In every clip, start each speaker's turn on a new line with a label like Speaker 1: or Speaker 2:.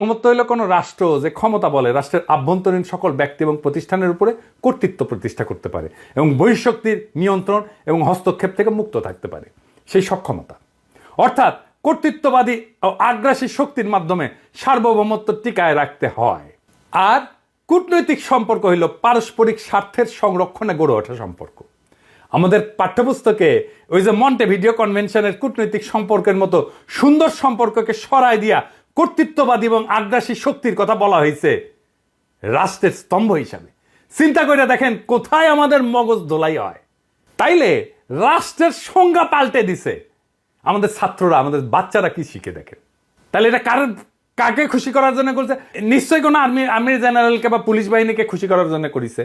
Speaker 1: ক্ষমতা হইল কোনো রাষ্ট্র যে ক্ষমতা বলে, রাষ্ট্রের আভ্যন্তরীণ সকল ব্যক্তি এবং প্রতিষ্ঠানের উপরে কর্তৃত্ব প্রতিষ্ঠা করতে পারে এবং বহিঃশক্তির নিয়ন্ত্রণ এবং হস্তক্ষেপ থেকে মুক্ত থাকতে পারে, সেই সক্ষমতা। অর্থাৎ কর্তৃত্ববাদী ও আগ্রাসী শক্তির মাধ্যমে সার্বভৌমত্ব টিকায় রাখতে হয়। আর কূটনৈতিক সম্পর্ক হইল পারস্পরিক স্বার্থের সংরক্ষণে গড়ে ওঠা সম্পর্ক। আমাদের পাঠ্যপুস্তকে ওই যে মন্টে ভিডিও কনভেনশনের কূটনৈতিক সম্পর্কের মতো সুন্দর সম্পর্ককে সরায় দিয়া কর্তৃত্ববাদী এবং আগ্রাসী শক্তির কথা বলা হয়েছে। রাষ্ট্রের স্তম্ভ হিসাবে। চিন্তা করে দেখেন কোথায় আমাদের মগজ দোলাই হয়। তাইলে রাষ্ট্রের সংজ্ঞা পাল্টে দিছে। আমাদের ছাত্ররা, আমাদের বাচ্চারা কি শিখে দেখেন তাহলে এটা কার, কাকে খুশি করার জন্য করছে? নিশ্চয়ই কোনো আর্মি আর্মি জেনারেলকে বা পুলিশ বাহিনীকে খুশি করার জন্য করেছে।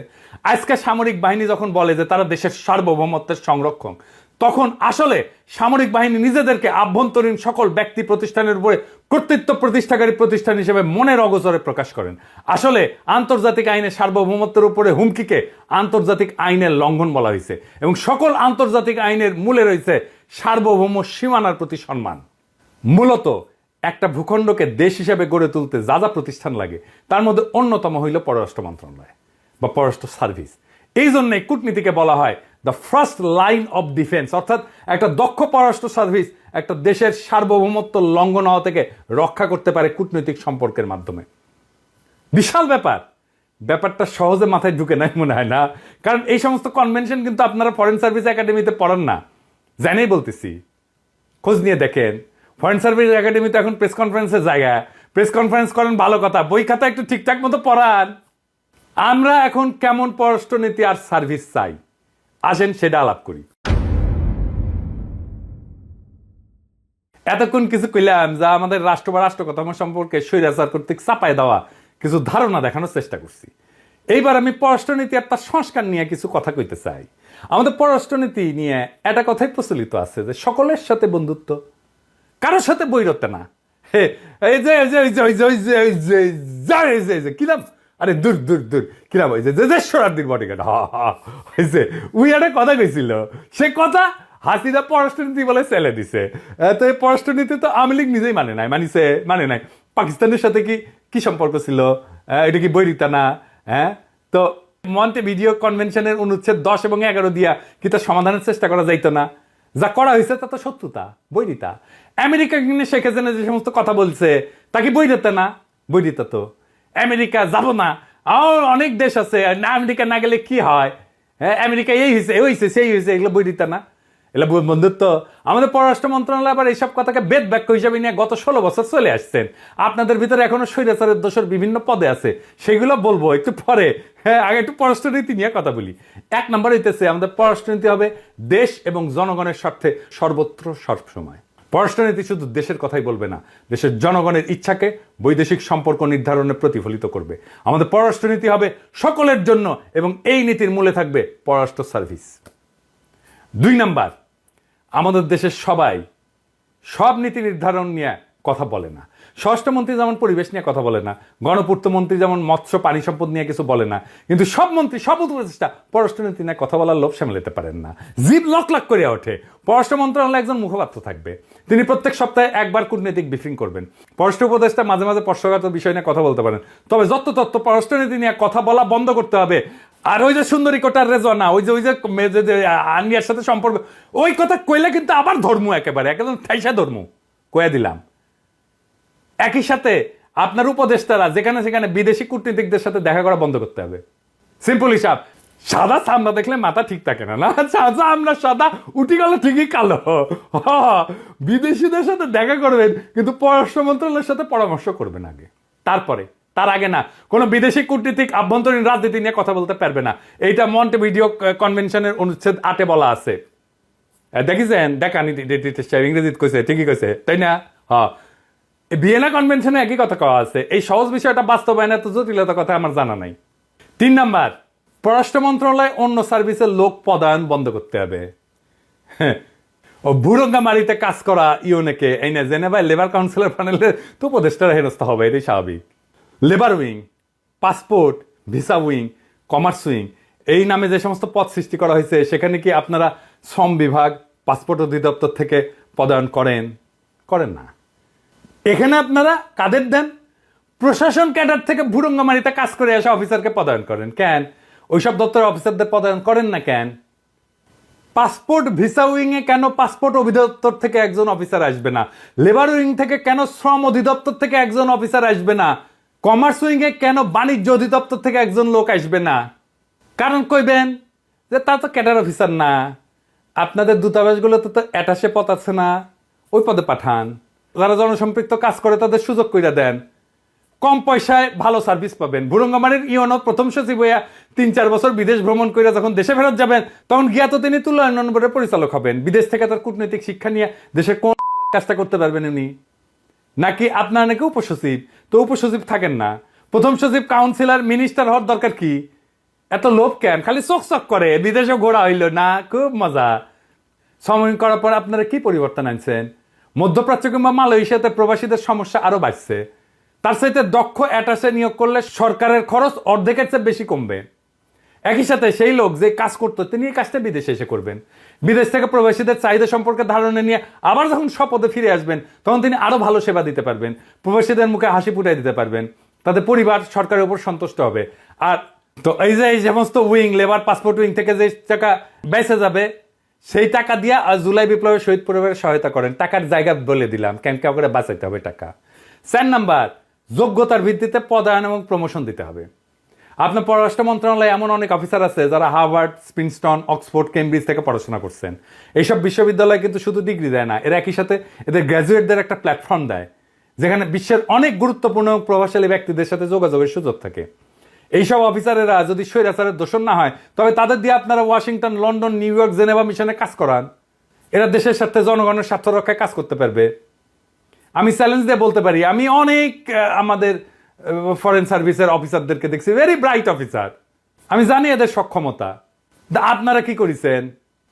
Speaker 1: আজকে সামরিক বাহিনী যখন বলে যে তারা দেশের সার্বভৌমত্বের সংরক্ষণ তখন আসলে সামরিক বাহিনী নিজেদেরকে আভ্যন্তরীণ সকল ব্যক্তি প্রতিষ্ঠানের উপরে কর্তৃত্ব প্রতিষ্ঠাকারী প্রতিষ্ঠান হিসেবে মনের অগোচরে প্রকাশ করেন। আসলে আন্তর্জাতিক আইনের সার্বভৌমত্বের উপরে হুমকিকে আন্তর্জাতিক আইনের লঙ্ঘন বলা হয়েছে এবং সকল আন্তর্জাতিক আইনের মূলে রয়েছে সার্বভৌম সীমানার প্রতি সম্মান। মূলত একটা ভূখণ্ডকে দেশ হিসেবে গড়ে তুলতে যা যা প্রতিষ্ঠান লাগে, তার মধ্যে অন্যতম হইল পররাষ্ট্র মন্ত্রণালয় বা পররাষ্ট্র সার্ভিস। এই জন্যে কূটনীতিকে বলা হয় the first line of defence অর্থাৎ একটা দক্ষ পররাষ্ট্র সার্ভিস একটা দেশের সার্বভৌমত্ব লঙ্ঘন হওয়া থেকে রক্ষা করতে পারে কূটনৈতিক সম্পর্কের মাধ্যমে। বিশাল ব্যাপার। ব্যাপারটা সহজে মাথায় ঢুকে নাই মনে হয় না। কারণ এই সমস্ত কনভেনশন কিন্তু আপনারা ফরেন সার্ভিস একাডেমিতে পড়ান না। জানেই বলতেছি। খোঁজ নিয়ে দেখেন। ফরেন সার্ভিস একাডেমিতে এখন প্রেস কনফারেন্সের জায়গা প্রেস কনফারেন্স করেন, ভালো কথা। বই খাতা একটু ঠিকঠাক মতো পড়ান। আমরা এখন কেমন পররাষ্ট্রনীতি আর সার্ভিস চাই? আসেন সেটা আলাপ করি। এতক্ষণ কিছু কইলাম যা আমাদের রাষ্ট্র বা রাষ্ট্র কথা সম্পর্কে স্বৈরাচার কর্তৃক চাপায় দেওয়া কিছু ধারণা দেখানোর চেষ্টা করছি। এইবার আমি পররাষ্ট্রনীতি আর তার সংস্কার নিয়ে কিছু কথা কইতে চাই। আমাদের পররাষ্ট্রনীতি নিয়ে একটা কথাই প্রচলিত আছে যে সকলের সাথে বন্ধুত্ব কারোর সাথে বৈরতে না। হে, এই যে এই যে এই যে ওই যে এই যে এই যে এই যে কিলাম আরে দূর দূর দূর। কিলাম ওই যে যে সরাদির বডিগার্ড হা হা ওই উই একটা কথা কইছিল। সে কথা হাসিদা পররাষ্ট্রনীতি বলে ছেলে দিছে। তো এই পররাষ্ট্রনীতি তো আওয়ামী লীগ নিজেই মানে নাই মানিছে মানে নাই। পাকিস্তানের সাথে কি কি সম্পর্ক ছিল? এটা কি বৈরিতা না? হ্যাঁ তো মন্টে ভিডিও কনভেনশনের অনুচ্ছেদ দশ এবং এগারো দিয়া কি তার সমাধানের চেষ্টা করা যাইতো না? যা করা হয়েছে তা তো শত্রুতা, বৈরিতা। আমেরিকা কিনে শেখ হাসিনা যে সমস্ত কথা বলছে, তা কি বৈরিতা না? বৈরিতা তো। আমেরিকা যাব না। আর অনেক দেশ আছে আমেরিকা না গেলে কি হয়? হ্যাঁ আমেরিকা এই হয়েছে এই হয়েছে সেই হয়েছে এগুলো বৈরিতা না। এগুলো বন্ধুত্ব। আমাদের পররাষ্ট্র মন্ত্রণালয় আবার এইসব কথাকে বেদ বাক্য হিসাবে নিয়ে গত ষোলো বছর চলে আসছেন। আপনাদের ভিতরে এখনও স্বৈরাচারের দোষের বিভিন্ন পদে আছে। সেগুলো বলব একটু পরে। হ্যাঁ আগে একটু পররাষ্ট্রনীতি নিয়ে কথা বলি। এক নম্বর হইতেছে, আমাদের পররাষ্ট্রনীতি হবে দেশ এবং জনগণের স্বার্থে সর্বত্র সবসময়। পররাষ্ট্রনীতি শুধু দেশের কথাই বলবে না, দেশের জনগণের ইচ্ছাকে বৈদেশিক সম্পর্ক নির্ধারণে প্রতিফলিত করবে। আমাদের পররাষ্ট্রনীতি হবে সকলের জন্য এবং এই নীতির মূলে থাকবে পররাষ্ট্র সার্ভিস। দুই নাম্বার, আমাদের দেশের সবাই সব নীতি নির্ধারণ নিয়ে কথা বলে না। স্বরাষ্ট্রমন্ত্রী যেমন পরিবেশ নিয়ে কথা বলে না, গণপূর্ত মন্ত্রী যেমন মৎস্য পানি সম্পদ নিয়ে কিছু বলে না, কিন্তু সব মন্ত্রী, সব উপদেষ্টা পররাষ্ট্রনীতি নিয়ে কথা বলার লোভ সামলাতে পারেন না। জিভ লক লাক করে ওঠে। পররাষ্ট্র মন্ত্রণালয়ে একজন মুখপাত্র থাকবে। তিনি প্রত্যেক সপ্তাহে একবার কূটনৈতিক ব্রিফিং করবেন। পররাষ্ট্র উপদেষ্টা মাঝে মাঝে স্পর্শগত বিষয় নিয়ে কথা বলতে পারেন। তবে যত তত্ত্ব পররাষ্ট্রনীতি নিয়ে কথা বলা বন্ধ করতে হবে। আর ওই যে সুন্দরী কোটার রেজনা ওই যে ওই যে আন্ডিয়ার সাথে সম্পর্ক, ওই কথা কইলে কিন্তু আবার ধর্ম একেবারে, একদম ঠাইসা ধর্ম। কয়ে দিলাম। একই সাথে আপনার উপদেষ্টারা যেখানে সেখানে বিদেশি কূটনীতিকদের সাথে দেখা করা বন্ধ করতে হবে সিম্পল হিসাব সাদা চামড়া দেখলে মাথা ঠিক থাকে না না সাদা আমরা সাদা উঠি গেলে ঠিকই কালো বিদেশিদের সাথে দেখা করবেন কিন্তু পররাষ্ট্র মন্ত্রণালয়ের সাথে পরামর্শ করবেন আগে তারপরে তার আগে না কোনো বিদেশি কূটনীতিক আভ্যন্তরীণ রাজনীতি নিয়ে কথা বলতে পারবে না এইটা মন্টে ভিডিও কনভেনশনের অনুচ্ছেদ আটে বলা আছে দেখিছেন দেখানি ইংরেজিত কইছে ঠিকই কইছে তাই না হ্যাঁ ভিয়েনা কনভেনশনে একই কথা কওয়া আছে। এই সহজ বিষয়টা বাস্তবায়নের তো জটিলতা কথা আমার জানা নাই। তিন নাম্বার পররাষ্ট্র মন্ত্রণালয় অন্য সার্ভিসের লোক পদায়ন বন্ধ করতে হবে। হ্যাঁ, ও বুড়ঙ্গা মারিতে কাজ করা ইউনেকে এই না জেনেভাই লেবার কাউন্সিলের প্যানেলে তো উপদেষ্টারা হেনস্থা হবে এটাই স্বাভাবিক। Labour wing passport visa wing commerce wing এই নামে যে সমস্ত পদ সৃষ্টি করা হয়েছে সেখানে কি আপনারা শ্রম বিভাগ পাসপোর্ট অধিদপ্তর থেকে পদায়ন করেন? করেন না। এখানে আপনারা কাদের দেন? প্রশাসন ক্যাডার থেকে ভুরঙ্গামারিতে কাজ করে আসা অফিসারকে পদায়ন করেন। কেন? ওইসব দপ্তরের অফিসারদের পদায়ন করেন না কেন? পাসপোর্ট ভিসা উইং এ কেন পাসপোর্ট অধিদপ্তর থেকে একজন অফিসার আসবে না? লেবার উইং থেকে কেন শ্রম অধিদপ্তর থেকে একজন অফিসার আসবে না? কমার্স উইং এ কেন বাণিজ্য অধিদপ্তর থেকে একজন লোক আসবে না? কারণ কইবেন যে তা তো ক্যাডার অফিসার না। আপনাদের দূতাবাসগুলোতে তো অ্যাটাসে পদ আছে না। ওই পদে পাঠান। যারা জনসম্পৃক্ত কাজ করে, তাদের সুযোগ কইরা দেন। কম পয়সায় ভালো সার্ভিস পাবেন। ভুরঙ্গমানের ইয়নো প্রথম সচিব হইয়া তিন চার বছর বিদেশ ভ্রমণ করে যখন দেশে ফেরত যাবেন, তখন গিয়া তো তিনি তুলা বোর্ডের পরিচালক হবেন। বিদেশ থেকে তার কূটনৈতিক শিক্ষা নিয়ে দেশের কোন কাজটা করতে পারবেন উনি? নাকি আপনার নাকি উপসচিব? তো উপসচিব থাকেন না। প্রথম সচিব কাউন্সিলর, মিনিস্টার হওয়ার দরকার কি? এত লোভ কেন? খালি চোখ চক করে। বিদেশে ঘোরা হইল না, খুব মজা। সময় করার পর আপনারা কি পরিবর্তন আনছেন? মধ্যপ্রাচ্য কিংবা মালয়েশিয়াতে প্রবাসীদের সমস্যা আরও বাড়ছে। তার সাথে দক্ষ অ্যাটাসে নিয়োগ করলে সরকারের খরচ অর্ধেকের চেয়ে বেশি কমবে। একই সাথে সেই লোক যে কাজ করতো, তিনি এই কাজটা বিদেশে এসে করবেন। বিদেশ থেকে প্রবাসীদের চাহিদা সম্পর্কে ধারণা নিয়ে আবার যখন স্বপদে ফিরে আসবেন, তখন তিনি আরও ভালো সেবা দিতে পারবেন। প্রবাসীদের মুখে হাসি ফুটাই দিতে পারবেন। তাদের পরিবার সরকারের উপর সন্তুষ্ট হবে। আর তো এই যে এই সমস্ত উইং লেবার পাসপোর্ট উইং থেকে যে টাকা বেঁচে যাবে সেই টাকা দিয়ে জুলাই বিপ্লবের শহীদ পরিবারের সহায়তা করেন। টাকার জায়গা বলে দিলাম। কেন কেউ করে বাঁচাইতে হবে টাকা? চার নাম্বার, যোগ্যতার ভিত্তিতে পদায়ন এবং প্রমোশন দিতে হবে। আপনার পররাষ্ট্র মন্ত্রণালয়ে এমন অনেক অফিসার আছে যারা হার্ভার্ড স্প্রিনস্টন অক্সফোর্ড, কেমব্রিজ থেকে পড়াশোনা করছেন। এইসব বিশ্ববিদ্যালয় কিন্তু শুধু ডিগ্রি দেয় না, এরা একই সাথে এদের গ্র্যাজুয়েটদের একটা প্ল্যাটফর্ম দেয়, যেখানে বিশ্বের অনেক গুরুত্বপূর্ণ প্রভাবশালী ব্যক্তিদের সাথে যোগাযোগের সুযোগ থাকে। এইসব অফিসারেরা যদি স্বৈরাচারের দোষণ না হয়, তবে তাদের দিয়ে আপনারা Washington, London, New York, Geneva মিশনে কাজ করান। এরা দেশের সাথে জনগণের স্বার্থ রক্ষায় কাজ করতে পারবে। আমি চ্যালেঞ্জ দিয়ে বলতে পারি, আমি অনেক আমাদের ফরেন সার্ভিসের অফিসারদেরকে দেখছি ভেরি ব্রাইট অফিসার আমি জানি এদের সক্ষমতা। আপনারা কি করেছেন?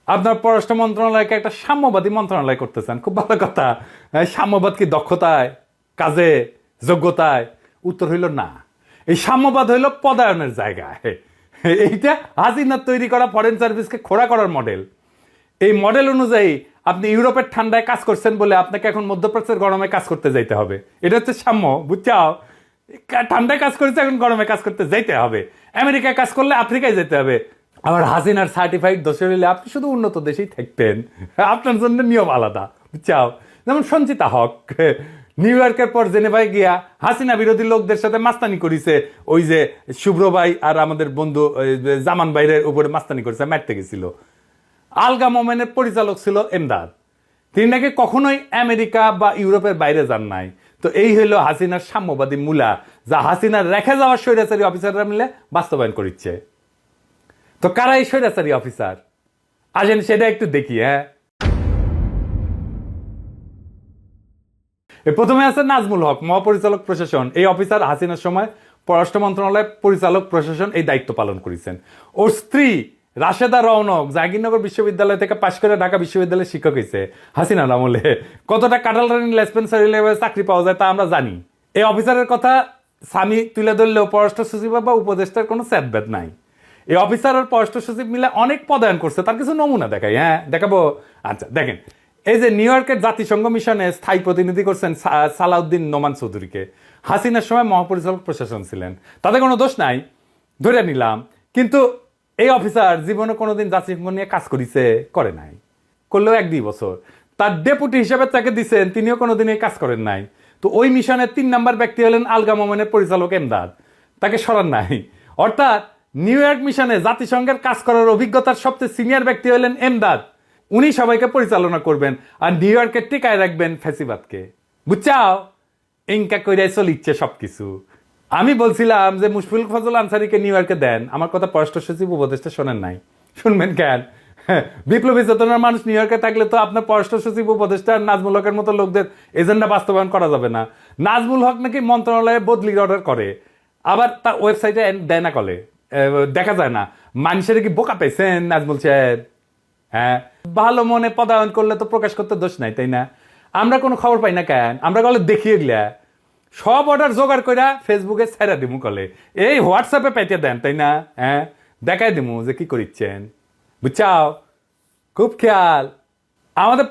Speaker 1: আপনার পররাষ্ট্র মন্ত্রণালয়কে একটা সাম্যবাদী মন্ত্রণালয় করতেছেন, খুব ভালো কথা। সাম্যবাদ কি দক্ষতায়, কাজে, যোগ্যতায়? উত্তর হইল না। এই সাম্যবাদ হইল পদায়নের জায়গায় এইটা হাসিনার তৈরি করা ফরেন সার্ভিসকে খোড়া করার মডেল এই মডেল অনুযায়ী আপনি ইউরোপের ঠান্ডায় কাজ করছেন বলে আপনাকে এখন মধ্যপ্রাচ্যের গরমে কাজ করতে যাইতে হবে। এটা হচ্ছে সাম্য, বুঝছাও? ঠান্ডায় কাজ করেছে, এখন গরমে কাজ করতে যাইতে হবে। আমেরিকায় কাজ করলে আফ্রিকায় যেতে হবে। আবার হাসিনার সার্টিফাইড দোষে হইলে আপনি শুধু উন্নত দেশেই থাকতেন। আপনার জন্য নিয়ম আলাদা, বুঝছাও? যেমন সঞ্চিতা হক নিউ ইয়র্কের পর জেনেভায় গিয়া হাসিনা বিরোধী লোকদের সাথে মাস্তানি করিছে। ওই যে শুভ্র ভাই আর আমাদের বন্ধু জামান বাইরের উপরে মাস্তানি করেছে, মারতে গেছিল। আলগা মোমেনের পরিচালক ছিল এমদাদ। তিনি নাকি কখনোই আমেরিকা বা ইউরোপের বাইরে যান নাই। তো এই হইল হাসিনার সাম্যবাদী মূলা, যা হাসিনার রেখে যাওয়া স্বৈরাচারী অফিসাররা মিলে বাস্তবায়ন করিচ্ছে। তো কারা এই স্বৈরাচারী অফিসার? আসেন সেটা একটু দেখি হ্যাঁ। প্রথমে আছে নাজমুল হক, মহাপরিচালক প্রশাসন। এই অফিসার হাসিনার সময় পররাষ্ট্র মন্ত্রণালয় পরিচালক প্রশাসন এই দায়িত্ব পালন করেছেন। ওর স্ত্রী রাশেদা রৌনক জাহাঙ্গীরনগর বিশ্ববিদ্যালয় থেকে পাশ করে ঢাকা বিশ্ববিদ্যালয়ের শিক্ষক হয়েছে। হাসিনার আমলে কতটা কাটাল রানী লেসপেন্সারি লেভেলে চাকরি পাওয়া যায় তা আমরা জানি। এই অফিসারের কথা স্বামী তুলে ধরলেও পররাষ্ট্র সচিব বা উপদেষ্টার কোনো স্যাদব্যাদ নাই। এই অফিসার আর পররাষ্ট্র সচিব মিলে অনেক পদায়ন করছে, তার কিছু নমুনা দেখাই হ্যাঁ দেখাবো? আচ্ছা দেখেন এই যে নিউ ইয়র্কের জাতিসংঘ মিশনে স্থায়ী প্রতিনিধি করছেন সালাউদ্দিন নোমান চৌধুরীকে। হাসিনার সময় মহাপরিচালক প্রশাসন ছিলেন। তাদের কোনো দোষ নাই। ধরে নিলাম। কিন্তু এই অফিসার জীবনে কোনোদিন জাতিসংঘ নিয়ে কাজ করিছে, করে নাই। করলেও এক দুই বছর। তার ডেপুটি হিসেবে তাকে দিছেন, তিনিও কোনোদিন এই কাজ করেন নাই। তো ওই মিশনের তিন নাম্বার ব্যক্তি হলেন আলগা মোমেনের পরিচালক এমদাদ। তাকে সরান নাই। অর্থাৎ নিউ ইয়র্ক মিশনে জাতিসংঘের কাজ করার অভিজ্ঞতার সবচেয়ে সিনিয়র ব্যক্তি হলেন এমদাদ। উনি সবাইকে পরিচালনা করবেন আর নিউ ইয়র্কে টিকায় রাখবেন ফ্যাসিবাদকে বুঝছাও? ইনকা কইরাই চলিচ্ছে সবকিছু। আমি বলছিলাম যে মুশফিল ফজল আনসারিকে নিউ ইয়র্কে দেন। আমার কথা পররাষ্ট্র সচিব, উপদেষ্টা শোনেন নাই। শুনবেন কেন? বিপ্লবী চেতনার মানুষ নিউ ইয়র্কে থাকলে তো আপনার পররাষ্ট্র সচিব, উপদেষ্টা, নাজমুল হকের মতো লোকদের এজেন্ডা বাস্তবায়ন করা যাবে না। নাজমুল হক নাকি মন্ত্রণালয়ে বদলির অর্ডার করে। আবার তার ওয়েবসাইটে দেয় না কলে। দেখা যায় না। মানুষের কি বোকা পেয়েছেন নাজমুল সাহেব? হ্যাঁ? ভালো মনে পদায়ন করলে তো প্রকাশ করতে দোষ নাই, তাই না? আমরা কোনো খবর পাই না কেন? আমরা কলে দেখিয়ে এগুলা সব অর্ডার জোগাড় কইরা ফেসবুকে ছাইরা দিমু কলে এই হোয়াটসঅ্যাপে পাইতে দেন, তাই না? হ্যাঁ? দেখাই দিমু যে কি করিচ্ছেন। বুঝছাও? খুব খেয়াল। আমাদের